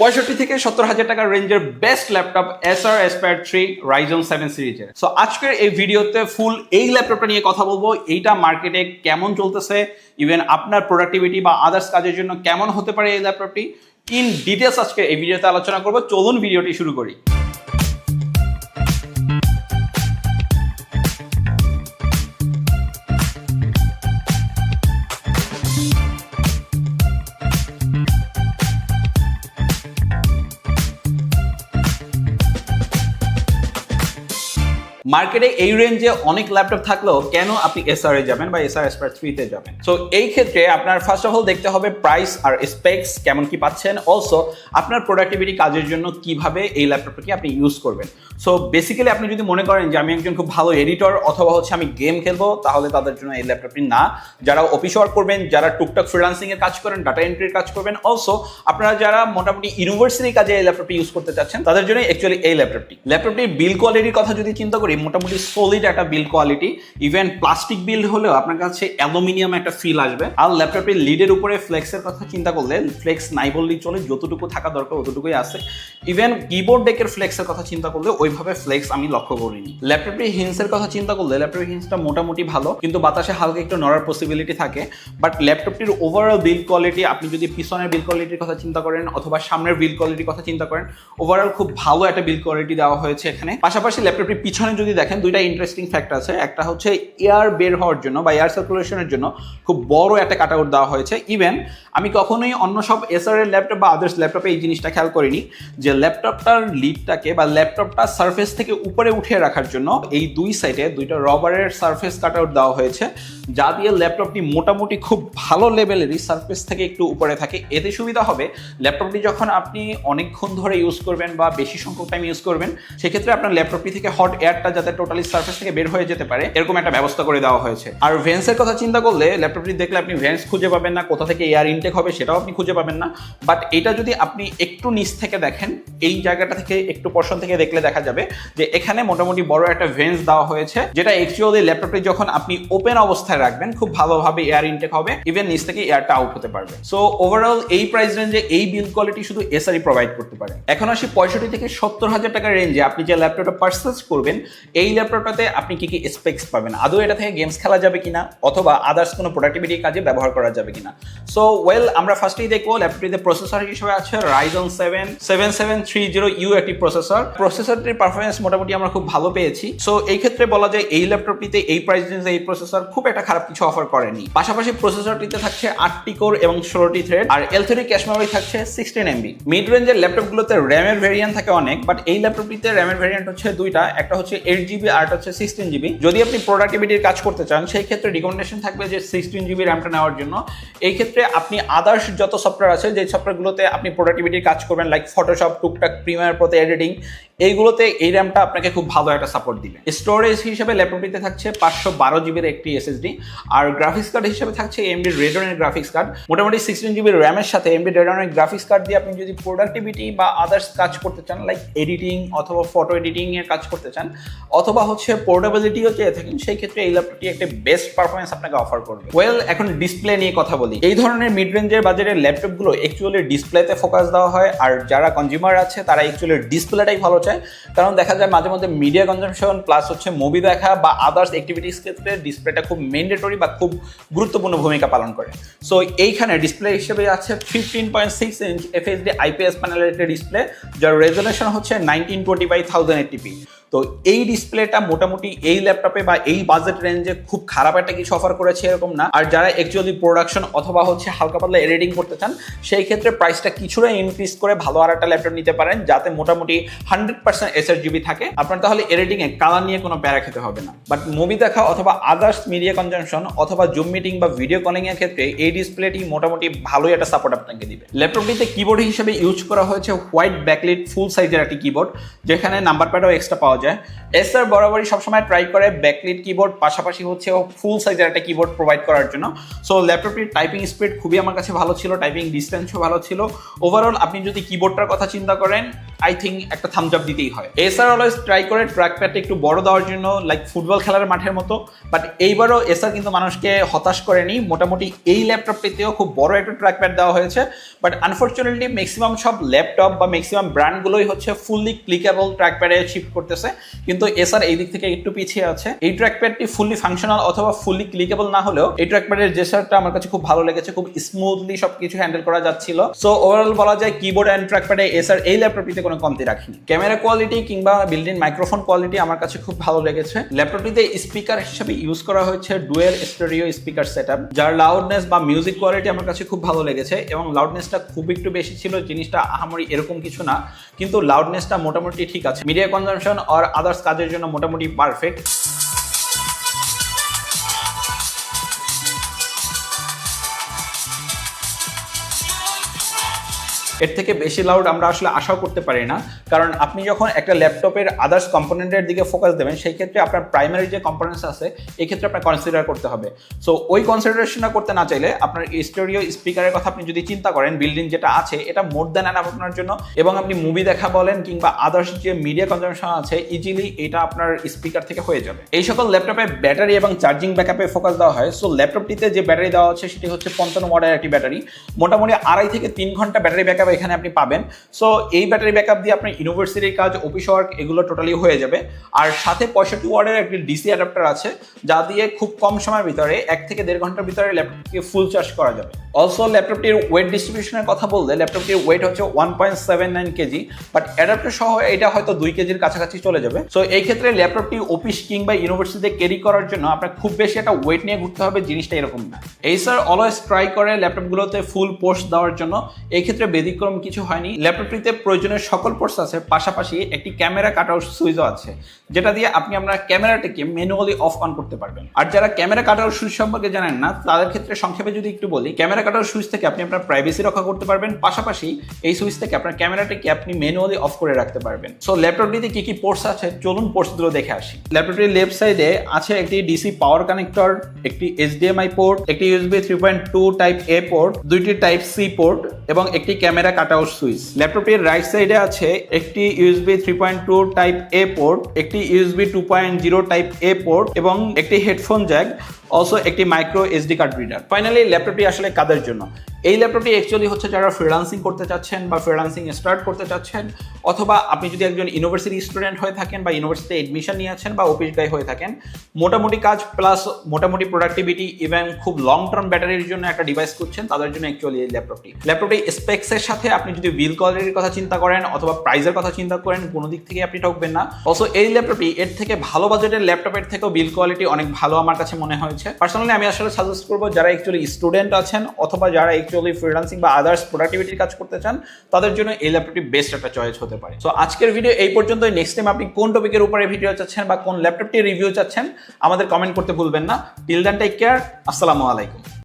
পঁয়ষট্টি থেকে সত্তর হাজার টাকার রেঞ্জের best laptop Acer Aspire three Ryzen seven series so আজকের এই ভিডিওতে ফুল এই ল্যাপটপটা নিয়ে কথা বলব। এইটা মার্কেটে কেমন চলতেছে? ইভেন আপনার প্রোডাক্টিভিটি বা আদার্স কাজের জন্য কেমন হতে পারে এই ল্যাপটপটি ইন ডিটেলস আজকে এই ভিডিওতে আলোচনা করব। চলুন ভিডিওটি শুরু করি। মার্কেটে এই রেঞ্জে অনেক ল্যাপটপ থাকলেও কেন আপনি এসআর এ যাবেন বা এসআর এসপার থ্রিতে যাবেন? সো এই ক্ষেত্রে আপনার ফার্স্ট অফ অল দেখতে হবে প্রাইস আর স্পেক্স কেমন কি পাচ্ছেন? অলসো আপনার প্রোডাক্টিভিটি কাজের জন্য কীভাবে এই ল্যাপটপটাকে আপনি ইউজ করবেন? সো বেসিক্যালি আপনি যদি মনে করেন যে আমি একজন খুব ভালো এডিটর অথবা হচ্ছে আমি গেম খেলব, তাহলে তাদের জন্য এই ল্যাপটপটি না। যারা অফিস ওয়ার্ক করবেন, যারা টুকটাক ফ্রিলান্সিং এর কাজ করেন ডাটা এন্ট্রির কাজ করবেন অলসো আপনারা যারা মোটামুটি ইউনিভার্সিটির কাজে এই ল্যাপটপটি ইউজ করতে চাচ্ছেন, তাদের জন্য অ্যাকচুয়ালি এই ল্যাপটপটি ল্যাপটপটির বিল কোয়ালিটির কথা যদি চিন্তা করি মোটামুটি সলিড একটা build quality even plastic build হলেও আপনার কাছে অ্যালুমিনিয়াম একটা ফিল আসবে। আর ল্যাপটপের লিডের উপরে ফ্লেক্সের কথা চিন্তা করলে ফ্লেক্স নাই বললেই চলে, যতটুকু থাকা দরকার অতটুকুই আছে। ইভেন কিবোর্ড ডেকের ফ্লেক্সের কথা চিন্তা করলে ওইভাবে ফ্লেক্স আমি লক্ষ্য করিনি। ল্যাপটপের হিন্সের কথা চিন্তা করলে ল্যাপটপের হিন্সটা মোটামুটি ভালো, কিন্তু বাতাসে হালকা একটু নড়ার পসিবিলিটি থাকে। বাট ল্যাপটপটির ওভারঅল বিল কোয়ালিটি আপনি যদি পিছনের বিল কোয়ালিটির কথা চিন্তা করেন অথবা সামনের বিল কোয়ালিটির কথা চিন্তা করেন ওভারঅল খুব ভালো একটা বিল কোয়ালিটি দেওয়া হয়েছে এখানে। পাশাপাশি ল্যাপটপটির পিছনে যদি দেখেন, দুইটা ইন্টারেস্টিং ফ্যাক্ট আছে। একটা হচ্ছে এয়ার বের হওয়ার জন্য বা এয়ার সার্কুলেশনের জন্য খুব বড় একটা কাট আউট দেওয়া হয়েছে। ইভেন আমি কখনোই অন্য সব এসআর এর ল্যাপটপ বা আদার্স ল্যাপটপে এই জিনিসটা খেয়াল করিনি যে ল্যাপটপটার লিডটাকে বা ল্যাপটপটা সারফেস থেকে উপরে উঠিয়ে রাখার জন্য এই দুই সাইডে দুইটা রবারের সারফেস কাট আউট দেওয়া হয়েছে। যা দিয়ে ল্যাপটপটি মোটামুটি খুব ভালো লেভেলেরই সারফেস থেকে একটু উপরে থাকে। এতে সুবিধা হবে ল্যাপটপটি যখন আপনি অনেকক্ষণ ধরে ইউজ করবেন বা বেশি সংখ্যক টাইম ইউজ করবেন, সেক্ষেত্রে আপনার ল্যাপটপটি থেকে হট এয়ারটা যাতে টোটালি সারফেস থেকে বের হয়ে যেতে পারে, এরকম একটা ব্যবস্থা করে দেওয়া হয়েছে। আর ভেন্সের কথা চিন্তা করলে ল্যাপটপটি দেখলে আপনি ভেন্স খুঁজে পাবেন না, কোথা থেকে এয়ার ইনটেক হবে সেটাও আপনি খুঁজে পাবেন না। বাট এটা যদি আপনি একটু নিচ থেকে দেখেন, এই জায়গাটা থেকে একটু পর্ষণ থেকে দেখলে দেখা যাবে যে এখানে মোটামুটি বড় একটা ভেন্স দেওয়া হয়েছে, যেটা অ্যাকচুয়ালি ল্যাপটপটি যখন আপনি ওপেন অবস্থায় রাখবেন, খুব ভালোভাবে এয়ার ইনটেক হবে ইভেন নিচ থেকে এয়ারটা আউট হতে পারবে। সো ওভারঅল এই প্রাইস রেঞ্জে এই বিল কোয়ালিটি শুধু এসআরই প্রোভাইড করতে পারে। এখন আসি পঁয়ষট্টি থেকে সত্তর হাজার টাকার রেঞ্জে আপনি যে ল্যাপটপটা পার্সেস করবেন এই ল্যাপটপটাতে আপনি কি কি স্পেক্স পাবেন? আদৌ এটা থেকে গেমস খেলা যাবে কিনা? অথবা আদার্স কোনো প্রোডাক্টিভিটি কাজে ব্যবহার করা যাবে কিনা? সো ওয়েল আমরা ফার্স্টেই দেখব ল্যাপটপটিতে প্রসেসর হিসেবে আছে Ryzen seven seven seven three zero U একটি প্রসেসর প্রসেসরটির পারফরমেন্স মোটামুটি আমরা খুব ভালো পেয়েছি। সো এই ক্ষেত্রে বলা যায় এই ল্যাপটপটিতে এই প্রাইস রেঞ্জে এই প্রসেসর খুব একটা খারাপ কিছু অফার করেনি। পাশাপাশি প্রসেসরটিতে থাকছে আটটি কোর এবং ষোলোটি থ্রেড আর এল থ্রি ক্যাশ মেমোরি থাকছে সিক্সটিন এমবি মিড রেঞ্জের ল্যাপটপগুলোতে র্যামের ভেরিয়েন্ট থাকে অনেক বাট এই ল্যাপটপটিতে র্যামের ভেরিয়েন্ট হচ্ছে দুইটা, একটা হচ্ছে এইট জিবি আর হচ্ছে সিক্সটিন জিবি যদি আপনি প্রোডাক্টিভিটির কাজ করতে চান, সেই ক্ষেত্রে রিকমেন্ডেশন থাকবে যে সিক্সটিন জিবি র্যামটা নেওয়ার জন্য। এই ক্ষেত্রে আপনি আদার্স যত সফটওয়্যার আছে, যে সফটওয়্যারগুলোতে আপনি প্রোডাক্টিভিটির কাজ করবেন লাইক ফটোশপ টুকটাক প্রিমিয়ার প্রোতে এডিটিং এইগুলোতে এই র্যামটা আপনাকে খুব ভালো একটা সাপোর্ট দিবে। স্টোরেজ হিসেবে ল্যাপটপটিতে থাকছে পাঁচশো বারো জিবির একটি এসএসডি আর গ্রাফিক্স কার্ড হিসেবে থাকছে এমডি রেডনের গ্রাফিক্স কার্ড মোটামুটি সিক্সটিন জিবির র্যামের সাথে এমডি রেডনের গ্রাফিক্স কার্ড দিয়ে আপনি যদি প্রোডাক্টিভিটি বা আদার্স কাজ করতে চান লাইক এডিটিং অথবা ফটো এডিটিং এর কাজ করতে চান, অথবা হচ্ছে পোর্টেবিলিটিও চেয়ে থাকেন, সেই ক্ষেত্রে এই ল্যাপটপটি একটা বেস্ট পারফরমেন্স আপনাকে অফার করবে। ওয়েল এখন ডিসপ্লে নিয়ে কথা বলি। এই ধরনের মিড রেঞ্জের বাজারের ল্যাপটপগুলো অ্যাকচুয়ালি ডিসপ্লেতে ফোকাস দেওয়া হয়, আর যারা কনজিউমার আছে, তারা অ্যাকচুয়ালি ডিসপ্লেটাই ভালো চায় কারণ দেখা যায় মাঝে মধ্যে মিডিয়া কনজামশন প্লাস হচ্ছে মুভি দেখা বা আদার্স অ্যাক্টিভিটিস ক্ষেত্রে ডিসপ্লেটা খুব মেন্ডেটরি বা খুব গুরুত্বপূর্ণ ভূমিকা পালন করে। সো এইখানে ডিসপ্লে হিসেবে আছে fifteen point six inch FHD IPS প্যানেলের একটা ডিসপ্লে যার রেজলেশন হচ্ছে nineteen twenty by thousand eighty p তো এই ডিসপ্লেটা মোটামুটি এই ল্যাপটপে বা এই বাজেট রেঞ্জে খুব খারাপ একটা কিছু অফার করেছে এরকম না। আর যারা অ্যাকচুয়ালি প্রোডাকশন অথবা হচ্ছে হালকা পাতলা এডিটিং করতে চান, সেই ক্ষেত্রে প্রাইসটা কিছুটা ইনক্রিজ করে ভালো আর একটা ল্যাপটপ নিতে পারেন, যাতে মোটামুটি হান্ড্রেড পার্সেন্ট এসআর জিবি থাকে। আপনার তাহলে এডিটিং এ কালার নিয়ে কোনো প্যারা খেতে হবে না। বাট মুভি দেখা অথবা আদার্স মিডিয়া কনজামশন অথবা জুম মিটিং বা ভিডিও কলিং এর ক্ষেত্রে এই ডিসপ্লেটি মোটামুটি ভালোই একটা সাপোর্ট আপনাকে দিবে। ল্যাপটপটিতে কিবোর্ড হিসেবে ইউজ করা হয়েছে হোয়াইট ব্যাকলিট ফুল সাইজের একটি কিবোর্ড যেখানে নাম্বার প্যাডও এক্সট্রা পাওয়া যায়। এসআর বরাবরই সবসময় ট্রাই করে ব্যাকলিট কিবোর্ড পাশাপাশি হচ্ছে ফুল সাইজের একটা কিবোর্ড প্রোভাইড করার জন্য। সো ল্যাপটপটির টাইপিং স্পিড খুবই আমার কাছে ভালো ছিল টাইপিং ডিস্টেন্সও ভালো ছিল। ওভারঅল আপনি যদি কিবোর্ডটার কথা চিন্তা করেন আই থিঙ্ক একটা থামস আপ দিতেই হয়। এসআর অলওয়েজ ট্রাই করে ট্র্যাক প্যাডটা একটু বড় দেওয়ার জন্য লাইক ফুটবল খেলার মাঠের মতো বাট এইবারও এসআর কিন্তু মানুষকে হতাশ করেনি। মোটামুটি এই ল্যাপটপটিতেও খুব বড় একটা ট্র্যাক প্যাড দেওয়া হয়েছে বাট আনফর্চুনেটলি ম্যাক্সিমাম সব ল্যাপটপ বা ম্যাক্সিমাম ব্র্যান্ডগুলোই হচ্ছে ফুললি ক্লিকেবল ট্র্যাক প্যাডে শিফট করতেছে। কিন্তু এসআর এই দিক থেকে একটু পিছিয়ে আছে। এই ট্র্যাক প্যাডটি ফুললি ফাংশনাল অথবা ফুললি ক্লিকেবল না হলেও, এই ট্র্যাক প্যাডের জেসারটা আমার কাছে খুব ভালো লেগেছে, খুব স্মুথলি সবকিছু হ্যান্ডেল করা যাচ্ছিল। সো ওভারঅল বলা যায় কিবোর্ড অ্যান্ড ট্র্যাক প্যাডে এসআর এই ল্যাপটপটিতে কোনো কমতি রাখিনি। ক্যামেরা কোয়ালিটি কিংবা বিল্ডিং মাইক্রোফোন কোয়ালিটি আমার কাছে খুব ভালো লেগেছে। ল্যাপটপটিতে স্পিকার হিসেবে ইউজ করা হয়েছে ডুয়েল স্টোরিও স্পিকার সেট যার লাউডনেস বা মিউজিক কোয়ালিটি আমার কাছে খুব ভালো লেগেছে এবং লাউডনেসটা খুব একটু বেশি ছিল, জিনিসটা আহামরি এরকম কিছু না, কিন্তু লাউডনেসটা মোটামুটি ঠিক আছে। মিডিয়া কনজামশন আর আদার্স কাজের জন্য মোটামুটি পারফেক্ট এর থেকে বেশি লাউড আমরা আসলে আশাও করতে পারি না। কারণ আপনি যখন একটা ল্যাপটপের আদার্স কম্পোনেন্টের দিকে ফোকাস দেবেন, সেই ক্ষেত্রে আপনার প্রাইমারি যে কম্পোনেন্টস আছে, এই ক্ষেত্রে আপনার কনসিডার করতে হবে। সো ওই কনসিডারেশনটা করতে না চাইলে আপনার স্টুডিও স্পিকারের কথা আপনি যদি চিন্তা করেন বিল্ডিং যেটা আছে, এটা মোর দেন অ্যান আপনার জন্য। এবং আপনি মুভি দেখা বলেন কিংবা আদার্স যে মিডিয়া কনজামশন আছে ইজিলি এটা আপনার স্পিকার থেকে হয়ে যাবে। এই সকল ল্যাপটপে ব্যাটারি এবং চার্জিং ব্যাকআপে ফোকাস দেওয়া হয়। সো ল্যাপটপটিতে যে ব্যাটারি দেওয়া আছে, সেটি হচ্ছে পঞ্চান্ন ওয়াটের একটি ব্যাটারি মোটামুটি আড়াই থেকে তিন ঘণ্টা ব্যাটারি ব্যাকআপ এখানে আপনি পাবেন। সো এই ব্যাটারি ব্যাকআপ দিয়ে আপনার ইউনিভার্সিটির কাজ অফিস ওয়ার্ক এগুলো টোটালি হয়ে যাবে। আর সাথে পঁয়ষট্টি ওয়ার্ডের একটি ডিসি অ্যাডাপ্টার আছে, যা দিয়ে খুব কম সময়ের ভিতরে এক থেকে দেড় ঘণ্টার ভিতরে ল্যাপটপকে ফুল চার্জ করা যাবে। অলসো ল্যাপটপটির ওয়েট ডিস্ট্রিবিউশনের কথা বললে ল্যাপটপটির ওয়েট হচ্ছে one point seven nine KG but adapter সহ এটা হয়তো দুই কেজির কাছাকাছি চলে যাবে। সো এই ক্ষেত্রে ল্যাপটপটি অফিস কিংবা ইউনিভার্সিটিতে ক্যারি করার জন্য আপনার খুব বেশি একটা ওয়েট নিয়ে ঘুরতে হবে, জিনিসটা এরকম না। এই স্যার অলওয়েজ ট্রাই করে ল্যাপটপগুলোতে ফুল পোস্ট দেওয়ার জন্য। এই ক্ষেত্রে ব্যতিক্রম কিছু হয়নি। ল্যাপটপটিতে প্রয়োজনীয় সকল পোর্টস আছে, পাশাপাশি একটি ক্যামেরা কাট আউট সুইচও আছে, যেটা দিয়ে আপনি আপনার ক্যামেরাটাকে ম্যানুয়ালি অফ অন করতে পারবেন। আর যারা ক্যামেরা কাট আউট সুইচ সম্পর্কে জানেন না, তাদের ক্ষেত্রে সংক্ষেপে যদি একটু বলি ক্যামেরা কাট আউট সুইচ থেকে আপনি আপনার প্রাইভেসি রক্ষা করতে পারবেন। পাশাপাশি এই সুইচ থেকে আপনার ক্যামেরাটাকে আপনি ম্যানুয়ালি অফ করে রাখতে পারবেন। সো ল্যাপটপটিতে কি কি পোর্টস আছে? চলুন পোর্টসগুলো দেখে আসি। ল্যাপটপটির লেফট সাইডে আছে একটি ডিসি পাওয়ার কানেক্টর একটি এইচডিএমআই পোর্ট একটি USB three point two type A port দুইটি টাইপ সি পোর্ট এবং একটি ক্যামেরা কাট আউট সুইচ ল্যাপটপটির রাইট সাইডে আছে একটি USB three point two type A port একটি USB two point zero type A port এবং একটি হেডফোন জ্যাক অলসো একটি micro SD card reader finally ল্যাপটপটি আসলে কাদের জন্য? এই ল্যাপটপটি অ্যাকচুয়ালি হচ্ছে যারা ফ্রিলান্সিং করতে চাচ্ছেন বা ফ্রিলান্সিং স্টার্ট করতে চাচ্ছেন, অথবা আপনি যদি একজন ইউনিভার্সিটি স্টুডেন্ট হয়ে থাকেন বা ইউনিভার্সিটিতে এডমিশন নিয়েছেন বা অফিস গাই হয়ে থাকেন, মোটামুটি কাজ প্লাস মোটামুটি প্রোডাক্টিভিটি ইভেন খুব লং টার্ম ব্যাটারির জন্য একটা ডিভাইস করছেন তাদের জন্য অ্যাকচুয়ালি এই ল্যাপটপটি ল্যাপটপটি স্পেক্সের সাথে আপনি যদি বিল কোয়ালিটির কথা চিন্তা করেন অথবা প্রাইসের কথা চিন্তা করেন, কোনো দিক থেকে আপনি ঠকবেন না। অলসো এই ল্যাপটপটি এর থেকে ভালো বাজেটের ল্যাপটপের থেকেও বিল কোয়ালিটি অনেক ভালো আমার কাছে মনে হয়েছে। পার্সোনালি আমি আসলে সাজেস্ট করব, যারা অ্যাকচুয়ালি স্টুডেন্ট আছেন অথবা যারা অ্যাকচুয়ালি ফ্রিলান্সিং বা আদার্স প্রোডাক্টিভিটির কাজ করতে চান, তাদের জন্য এই ল্যাপটপটি বেস্ট একটা চয়েস হতে পারে। সো আজকের ভিডিও এই পর্যন্তই। নেক্সট টাইম আপনি কোন টপিকের উপরে ভিডিও চাচ্ছেন বা কোন ল্যাপটপটি রিভিউ চাচ্ছেন, আমাদের কমেন্ট করতে ভুলবেন না। টিল দ্যান টেক কেয়ার আসসালামু আলাইকুম।